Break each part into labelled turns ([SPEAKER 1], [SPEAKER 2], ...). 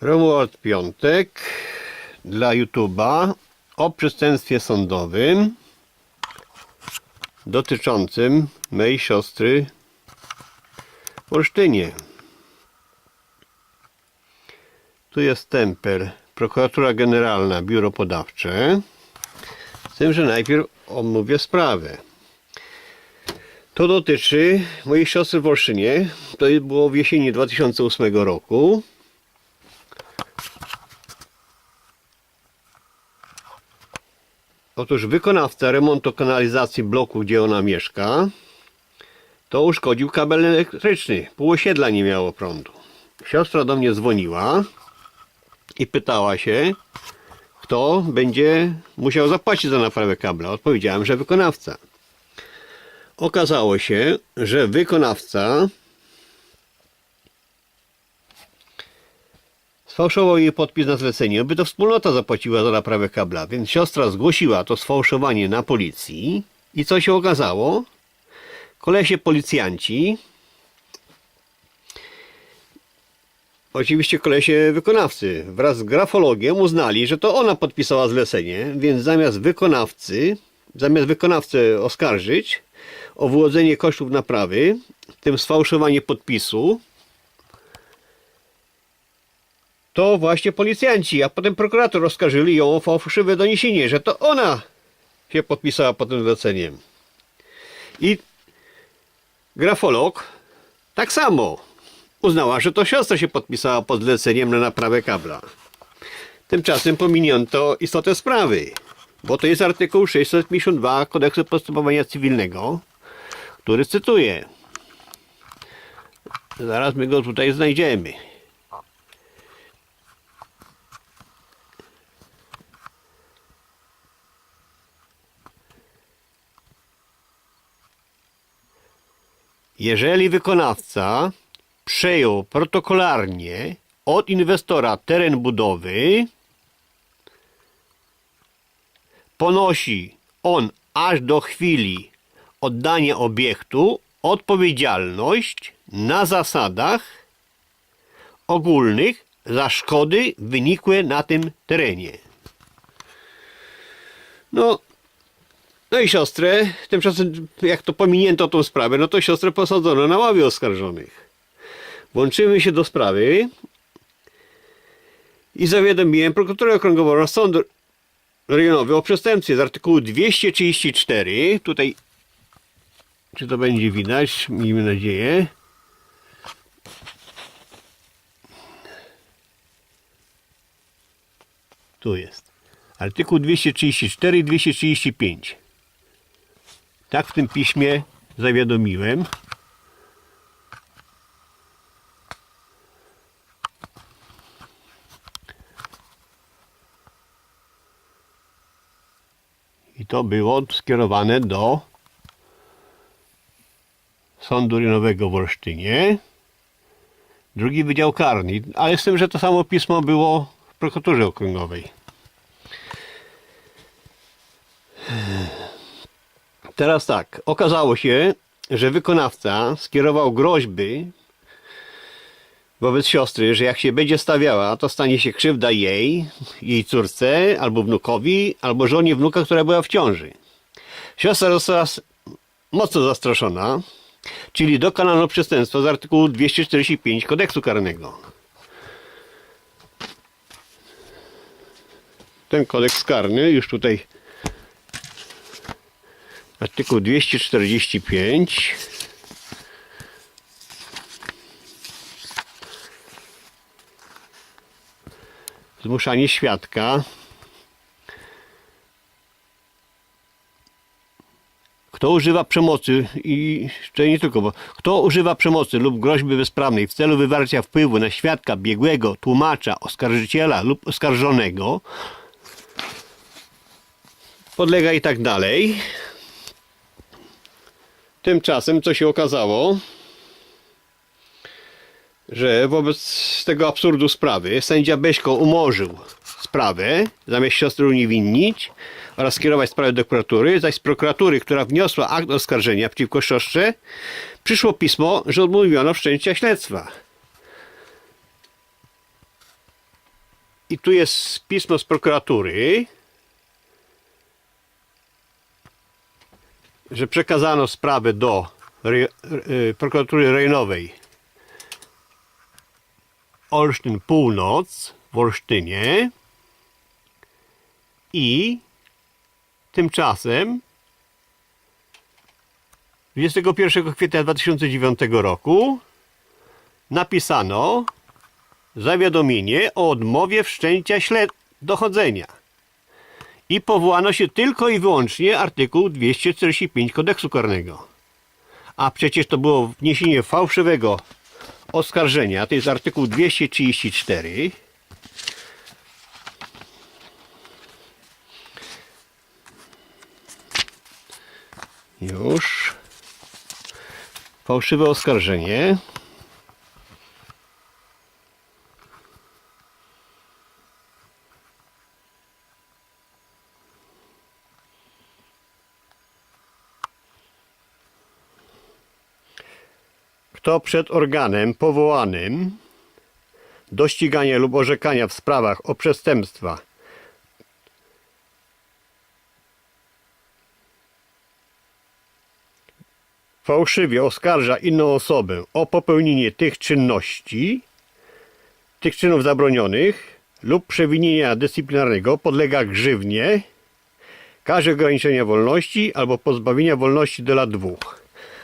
[SPEAKER 1] Romuald Piątek dla YouTube'a o przestępstwie sądowym dotyczącym mej siostry w Olsztynie. Tu jest temper, prokuratura generalna, biuro podawcze. Z tym, że najpierw omówię sprawę. To dotyczy mojej siostry w Olsztynie. To było w jesieni 2008 roku. Otóż wykonawca remontu kanalizacji bloku, gdzie ona mieszka, to uszkodził kabel elektryczny. Pół osiedla nie miało prądu. Siostra do mnie dzwoniła i pytała się, kto będzie musiał zapłacić za naprawę kabla. Odpowiedziałem, że wykonawca. Okazało się, że wykonawca sfałszował jej podpis na zlecenie, by to wspólnota zapłaciła za naprawę kabla, więc siostra zgłosiła to sfałszowanie na policji i co się okazało? Kolesie policjanci Oczywiście kolesie wykonawcy wraz z grafologiem uznali, że to ona podpisała zlecenie, więc zamiast wykonawcy, zamiast wykonawcę oskarżyć o wyłudzenie kosztów naprawy, tym sfałszowanie podpisu, to właśnie policjanci, a potem prokurator oskarżyli ją o fałszywe doniesienie, że to ona się podpisała pod tym zleceniem. I grafolog tak samo uznała, że to siostra się podpisała pod zleceniem na naprawę kabla. Tymczasem pominięto istotę sprawy, bo to jest artykuł 652 Kodeksu Postępowania Cywilnego, który cytuję. Zaraz my go tutaj znajdziemy. Jeżeli wykonawca przejął protokolarnie od inwestora teren budowy, ponosi on aż do chwili oddania obiektu odpowiedzialność na zasadach ogólnych za szkody wynikłe na tym terenie. No, no i siostrę, tymczasem jak to pominięto tą sprawę, no to siostrę posadzono na ławie oskarżonych. Włączymy się do sprawy i zawiadomiłem prokuraturę okręgową oraz sąd rejonowy o przestępstwie z artykułu 234. Tutaj, czy to będzie widać, miejmy nadzieję. Tu jest. Artykuł 234 i 235. Tak w tym piśmie zawiadomiłem. I to było skierowane do Sądu Rejonowego w Olsztynie. Drugi Wydział Karny. Ale z tym, że to samo pismo było w prokuraturze okręgowej. Teraz tak, okazało się, że wykonawca skierował groźby wobec siostry, że jak się będzie stawiała, to stanie się krzywda jej, jej córce, albo wnukowi, albo żonie wnuka, która była w ciąży. Siostra została mocno zastraszona, czyli dokonano przestępstwa z artykułu 245 kodeksu karnego. Ten kodeks karny już tutaj artykuł 245 zmuszanie świadka kto używa przemocy i to nie tylko, bo kto używa przemocy lub groźby bezprawnej w celu wywarcia wpływu na świadka, biegłego, tłumacza, oskarżyciela lub oskarżonego podlega i tak dalej. Tymczasem co się okazało? że wobec tego absurdu sprawy sędzia Beśko umorzył sprawę, zamiast siostry uniewinnić oraz skierować sprawę do prokuratury, zaś z prokuratury, która wniosła akt oskarżenia przeciwko siostrze, przyszło pismo, że odmówiono wszczęcia śledztwa. I tu jest pismo z prokuratury, że przekazano sprawę do re, e, prokuratury rejonowej. Olsztyn Północ w Olsztynie. I tymczasem 21 kwietnia 2009 roku napisano zawiadomienie o odmowie wszczęcia śled dochodzenia i powołano się tylko i wyłącznie artykuł 245 kodeksu karnego. A przecież to było wniesienie fałszywego oskarżenia, to jest artykuł 234. Już. Fałszywe oskarżenie. Kto przed organem powołanym do ścigania lub orzekania w sprawach o przestępstwa fałszywie oskarża inną osobę o popełnienie tych czynności, tych czynów zabronionych lub przewinienia dyscyplinarnego podlega grzywnie, karze ograniczenia wolności albo pozbawienia wolności do lat dwóch.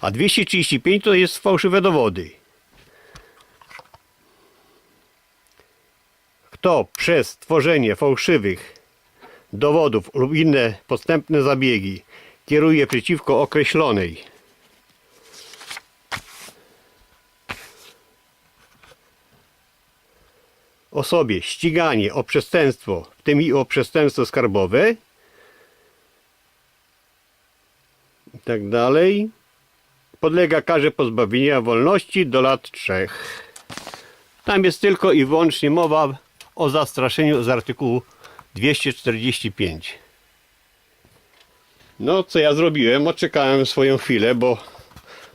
[SPEAKER 1] A 235 to jest fałszywe dowody. Kto przez tworzenie fałszywych dowodów lub inne podstępne zabiegi kieruje przeciwko określonej? Osobie ściganie o przestępstwo, w tym i o przestępstwo skarbowe. I tak dalej, podlega karze pozbawienia wolności do lat trzech. Tam jest tylko i wyłącznie mowa o zastraszeniu z artykułu 245. No, co ja zrobiłem? Odczekałem swoją chwilę, bo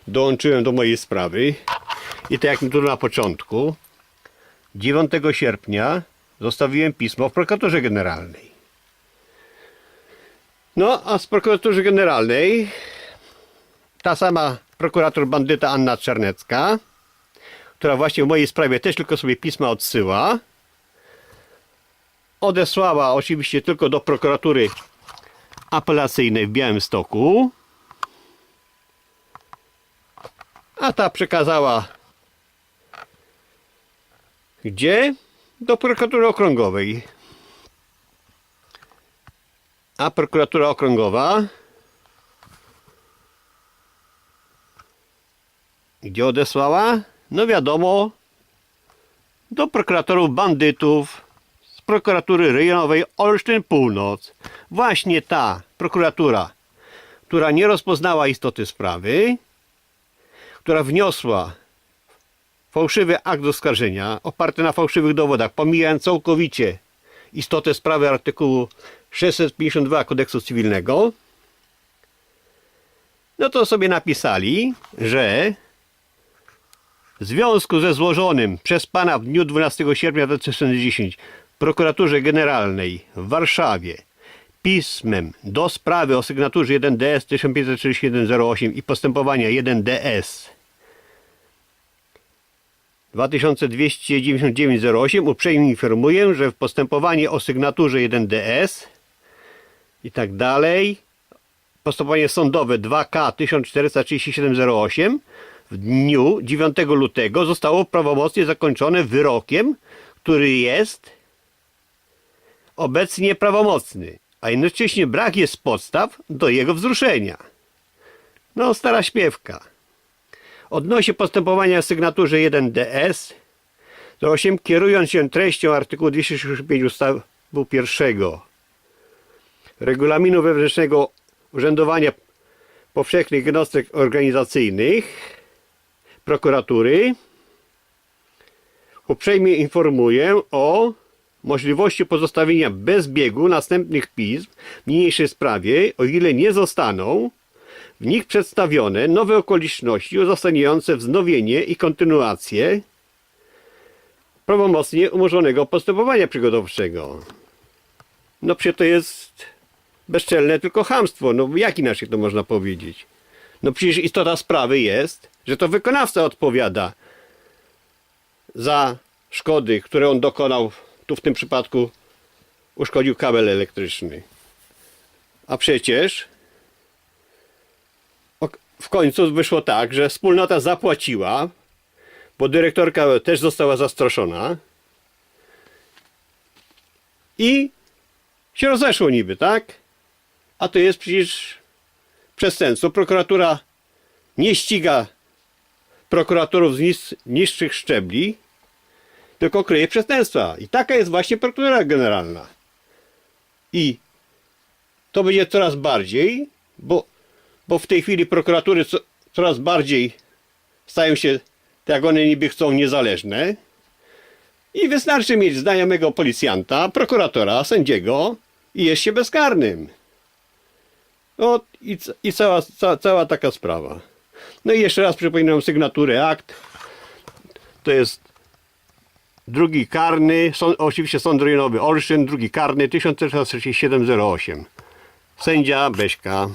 [SPEAKER 1] dołączyłem do mojej sprawy. I tak jak tu na początku, 9 sierpnia zostawiłem pismo w prokuraturze generalnej. No, a z prokuratury generalnej ta sama prokurator bandyta Anna Czarnecka, która właśnie w mojej sprawie też tylko sobie pisma odsyła, odesłała oczywiście tylko do prokuratury apelacyjnej w Białymstoku, a ta przekazała gdzie? Do prokuratury okręgowej. A prokuratura okręgowa gdzie odesłała? No wiadomo, do prokuratorów bandytów z prokuratury rejonowej Olsztyn Północ. Właśnie ta prokuratura, która nie rozpoznała istoty sprawy, która wniosła fałszywy akt oskarżenia oparty na fałszywych dowodach, pomijając całkowicie istotę sprawy artykułu 652 kodeksu cywilnego, no to sobie napisali, że w związku ze złożonym przez pana w dniu 12 sierpnia 2010 w prokuraturze generalnej w Warszawie pismem do sprawy o sygnaturze 1DS 153108 i postępowania 1DS 229908 uprzejmie informuję, że w postępowanie o sygnaturze 1DS i tak dalej, postępowanie sądowe 2K 143708 w dniu 9 lutego zostało prawomocnie zakończone wyrokiem, który jest obecnie prawomocny, a jednocześnie brak jest podstaw do jego wzruszenia. No, stara śpiewka. Odnośnie postępowania w sygnaturze 1DS 08 kierując się treścią artykułu 265 ustawy pierwszego regulaminu wewnętrznego urzędowania powszechnych jednostek organizacyjnych prokuratury uprzejmie informuję o możliwości pozostawienia bez biegu następnych pism w niniejszej sprawie, o ile nie zostaną w nich przedstawione nowe okoliczności uzasadniające wznowienie i kontynuację prawomocnie umorzonego postępowania przygotowawczego. No przecież to jest bezczelne tylko chamstwo. No jak inaczej to można powiedzieć? No przecież istota sprawy jest, że to wykonawca odpowiada za szkody, które on dokonał, tu w tym przypadku uszkodził kabel elektryczny. A przecież w końcu wyszło tak, że wspólnota zapłaciła, bo dyrektorka też została zastroszona i się rozeszło niby, tak? A to jest przecież przestępstwo. Prokuratura nie ściga prokuratorów z niższych szczebli, tylko kryje przestępstwa. I taka jest właśnie prokuratura generalna. I to będzie coraz bardziej, bo, bo w tej chwili prokuratury co, coraz bardziej stają się, tak jak one niby chcą, niezależne. I wystarczy mieć znajomego policjanta, prokuratora, sędziego i jest się bezkarnym. No i, i cała, ca, cała taka sprawa. No i jeszcze raz przypominam sygnaturę akt. To jest drugi karny, sąd, oczywiście sąd rejonowy Olsztyn, drugi karny 143708. Sędzia Beśka.